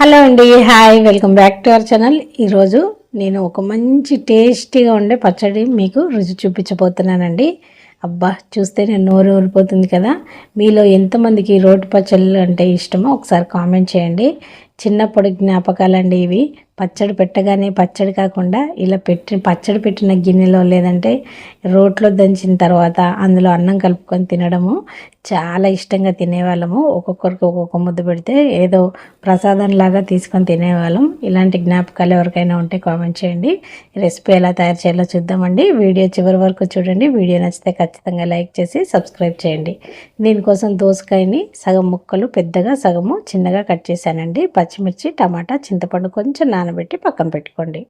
Hello అండి hi welcome back to our channel. ఈరోజు నేను ఒక మంచి టేస్టీగా ఉండే పచ్చడి మీకు రుచి చూపించబోతున్నానండి. అబ్బా చూస్తే నేను నోరు ఊరిపోతుంది కదా. మీలో ఎంతమందికి రోడ్డు రోటి పచ్చళ్ళు అంటే ఇష్టమో ఒకసారి కామెంట్ చేయండి. చిన్నప్పుడు జ్ఞాపకాలండి ఇవి. పచ్చడి పెట్టగానే పచ్చడి కాకుండా ఇలా పెట్టి పచ్చడి పెట్టిన గిన్నెలో లేదంటే రోట్లో దంచిన తర్వాత అందులో అన్నం కలుపుకొని తినడము చాలా ఇష్టంగా తినేవాళ్ళము. ఒక్కొక్కరికి ఒక్కొక్క ముద్ద పెడితే ఏదో ప్రసాదం లాగా తీసుకొని తినేవాళ్ళం. ఇలాంటి జ్ఞాపకాలు ఎవరికైనా ఉంటే కామెంట్ చేయండి. రెసిపీ ఎలా తయారు చేయాలో చూద్దామండి. వీడియో చివరి వరకు చూడండి. వీడియో నచ్చితే ఖచ్చితంగా లైక్ చేసి సబ్స్క్రైబ్ చేయండి. దీనికోసం దోసకాయని సగం ముక్కలు పెద్దగా సగము చిన్నగా కట్ చేశానండి. పచ్చిమిర్చి టమాటా చింతపండు కొంచెం నానబెట్టి పక్కన పెట్టుకోండి.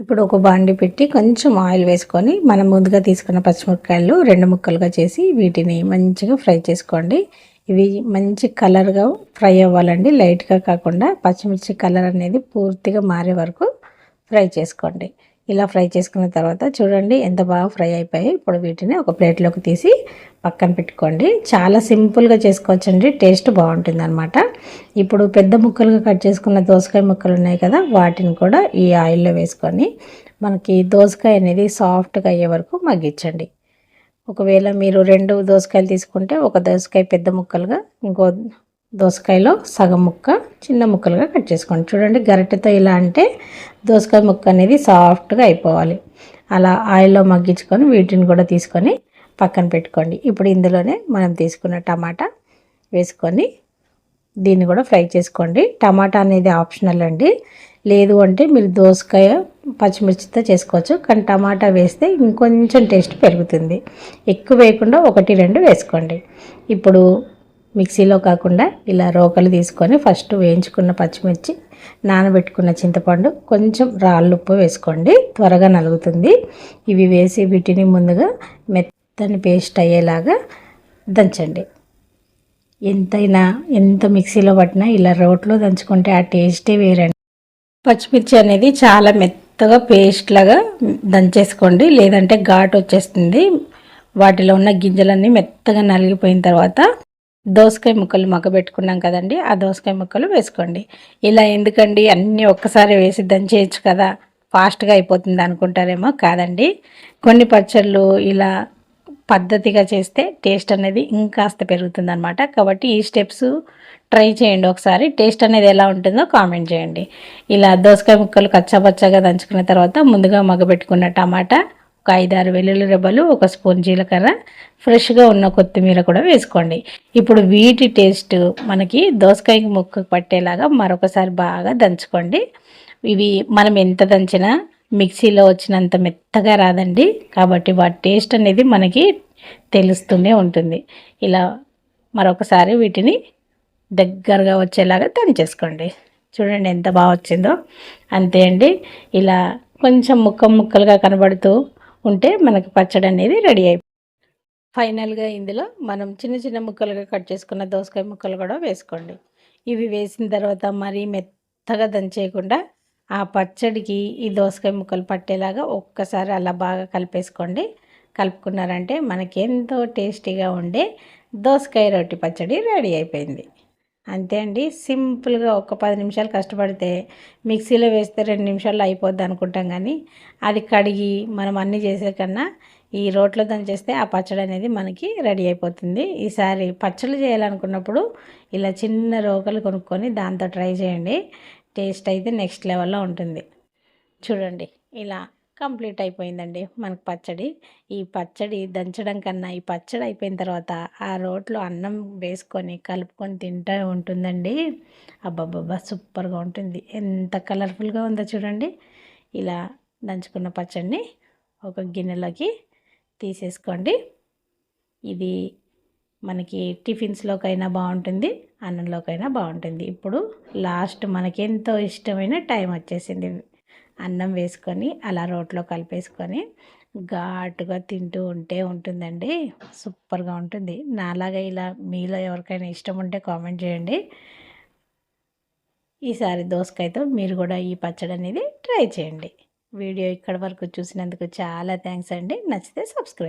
ఇప్పుడు ఒక బాండి పెట్టి కొంచెం ఆయిల్ వేసుకొని మనం ముందుగా తీసుకున్న పచ్చిమిరపకాయలు రెండు ముక్కలుగా చేసి వీటిని మంచిగా ఫ్రై చేసుకోండి. ఇవి మంచి కలర్గా ఫ్రై అవ్వాలండి. లైట్గా కాకుండా పచ్చిమిర్చి కలర్ అనేది పూర్తిగా మారే వరకు ఫ్రై చేసుకోండి. ఇలా ఫ్రై చేసుకున్న తర్వాత చూడండి ఎంత బాగా ఫ్రై అయిపోయాయి. ఇప్పుడు వీటిని ఒక ప్లేట్లోకి తీసి పక్కన పెట్టుకోండి. చాలా సింపుల్గా చేసుకోవచ్చండి. టేస్ట్ బాగుంటుంది అనమాట ఇప్పుడు పెద్ద ముక్కలుగా కట్ చేసుకున్న దోసకాయ ముక్కలు ఉన్నాయి కదా వాటిని కూడా ఈ ఆయిల్లో వేసుకొని మనకి దోసకాయ అనేది సాఫ్ట్గా అయ్యే వరకు మగ్గించండి. ఒకవేళ మీరు రెండు దోసకాయలు తీసుకుంటే ఒక దోసకాయ పెద్ద ముక్కలుగా ఇంకో దోసకాయలో సగం ముక్క చిన్న ముక్కలుగా కట్ చేసుకోండి. చూడండి గరిటెతో ఇలా అంటే దోసకాయ ముక్క అనేది సాఫ్ట్గా అయిపోవాలి. అలా ఆయిల్లో మగ్గించుకొని వీటిని కూడా తీసుకొని పక్కన పెట్టుకోండి. ఇప్పుడు ఇందులోనే మనం తీసుకున్న టమాటా వేసుకొని దీన్ని కూడా ఫ్రై చేసుకోండి. టమాటా అనేది ఆప్షనల్ అండి. లేదు అంటే మీరు దోసకాయ పచ్చిమిర్చితో చేసుకోవచ్చు కానీ టమాటా వేస్తే ఇంకొంచెం టేస్ట్ పెరుగుతుంది. ఎక్కువ వేయకుండా ఒకటి రెండు వేసుకోండి. ఇప్పుడు మిక్సీలో కాకుండా ఇలా రోకలు తీసుకొని ఫస్ట్ వేయించుకున్న పచ్చిమిర్చి నానబెట్టుకున్న చింతపండు కొంచెం రాళ్ళు ఉప్పు వేసుకోండి. త్వరగా నలుగుతుంది. ఇవి వేసి వీటిని ముందుగా మెత్తని పేస్ట్ అయ్యేలాగా దంచండి. ఎంతైనా ఎంత మిక్సీలో పట్టినా ఇలా రోట్లో దంచుకుంటే ఆ టేస్టే వేరండి. పచ్చిమిర్చి అనేది చాలా మెత్తగా పేస్ట్ లాగా దంచేసుకోండి. లేదంటే ఘాటు వచ్చేస్తుంది. వాటిలో ఉన్న గింజలన్నీ మెత్తగా నలిగిపోయిన తర్వాత దోసకాయ ముక్కలు మగ్గబెట్టుకున్నాం కదండి ఆ దోసకాయ ముక్కలు వేసుకోండి. ఇలా ఎందుకండి? అన్నీ ఒక్కసారి వేసి దంచేయచ్చు కదా. ఫాస్ట్గా అయిపోతుంది అనుకుంటారేమో కాదండి. కొన్ని పచ్చళ్ళు ఇలా పద్ధతిగా చేస్తే టేస్ట్ అనేది ఇంకాస్త పెరుగుతుంది అనమాట కాబట్టి ఈ స్టెప్స్ ట్రై చేయండి ఒకసారి. టేస్ట్ అనేది ఎలా ఉంటుందో కామెంట్ చేయండి. ఇలా దోసకాయ ముక్కలు కచ్చాపచ్చాగా దంచుకున్న తర్వాత ముందుగా మగ్గబెట్టుకున్న టమాటా ఒక ఐదారు వెల్లుల్లి రెబ్బలు ఒక స్పూన్ జీలకర్ర ఫ్రెష్గా ఉన్న కొత్తిమీర కూడా వేసుకోండి. ఇప్పుడు వీటి టేస్ట్ మనకి దోసకాయ ముక్క పట్టేలాగా మరొకసారి బాగా దంచుకోండి. ఇవి మనం ఎంత దంచినా మిక్సీలో వచ్చినంత మెత్తగా రాదండి. కాబట్టి వాటి టేస్ట్ అనేది మనకి తెలుస్తూనే ఉంటుంది. ఇలా మరొకసారి వీటిని దగ్గరగా వచ్చేలాగా దంచేసుకోండి. చూడండి ఎంత బాగా వచ్చిందో. అంతే అండి. ఇలా కొంచెం ముక్క ముక్కలుగా కనబడుతూ ఉంటే మనకు పచ్చడి అనేది రెడీ అయిపోయింది ఫైనల్గా ఇందులో మనం చిన్న చిన్న ముక్కలుగా కట్ చేసుకున్న దోసకాయ ముక్కలు కూడా వేసుకోండి. ఇవి వేసిన తర్వాత మరీ మెత్తగా దంచేయకుండా ఆ పచ్చడికి ఈ దోసకాయ ముక్కలు పట్టేలాగా ఒక్కసారి అలా బాగా కలిపేసుకోండి. కలుపుకున్నారంటే మనకి ఎంతో టేస్టీగా ఉండే దోసకాయ రొట్టి పచ్చడి రెడీ అయిపోయింది. అంతే అండి. సింపుల్గా ఒక పది నిమిషాలు కష్టపడితే మిక్సీలో వేస్తే రెండు నిమిషాల్లో అయిపోద్ది అనుకుంటాం కానీ అది కడిగి మనం అన్నీ చేసే కన్నా ఈ రోట్లో దాన్ని చేస్తే ఆ పచ్చడి అనేది మనకి రెడీ అయిపోతుంది. ఈసారి పచ్చళ్ళు చేయాలనుకున్నప్పుడు ఇలా చిన్న రోకలు కొనుక్కొని దాంతో ట్రై చేయండి. టేస్ట్ అయితే నెక్స్ట్ లెవెల్లో ఉంటుంది. చూడండి ఇలా కంప్లీట్ అయిపోయిందండి మనకు పచ్చడి. ఈ పచ్చడి దంచడం కన్నా ఈ పచ్చడి అయిపోయిన తర్వాత ఆ రోట్లో అన్నం వేసుకొని కలుపుకొని తింటూ ఉంటుందండి. అబ్బాబ్బా సూపర్గా ఉంటుంది. ఎంత కలర్ఫుల్గా ఉందో చూడండి. ఇలా దంచుకున్న పచ్చడిని ఒక గిన్నెలోకి తీసేసుకోండి. ఇది మనకి టిఫిన్స్లోకైనా బాగుంటుంది అన్నంలోకైనా బాగుంటుంది. ఇప్పుడు లాస్ట్ మనకి ఎంతో ఇష్టమైన టైం వచ్చేసింది. అన్నం వేసుకొని అలా రోట్లో కలిపేసుకొని ఘాటుగా తింటూ ఉంటే ఉంటుందండి. సూపర్గా ఉంటుంది. నాలాగా ఇలా మీలో ఎవరికైనా ఇష్టం ఉంటే కామెంట్ చేయండి. ఈసారి దోసకాయతో మీరు కూడా ఈ పచ్చడి అనేది ట్రై చేయండి. వీడియో ఇక్కడ వరకు చూసినందుకు చాలా థ్యాంక్స్ అండి. నచ్చితే సబ్స్క్రైబ్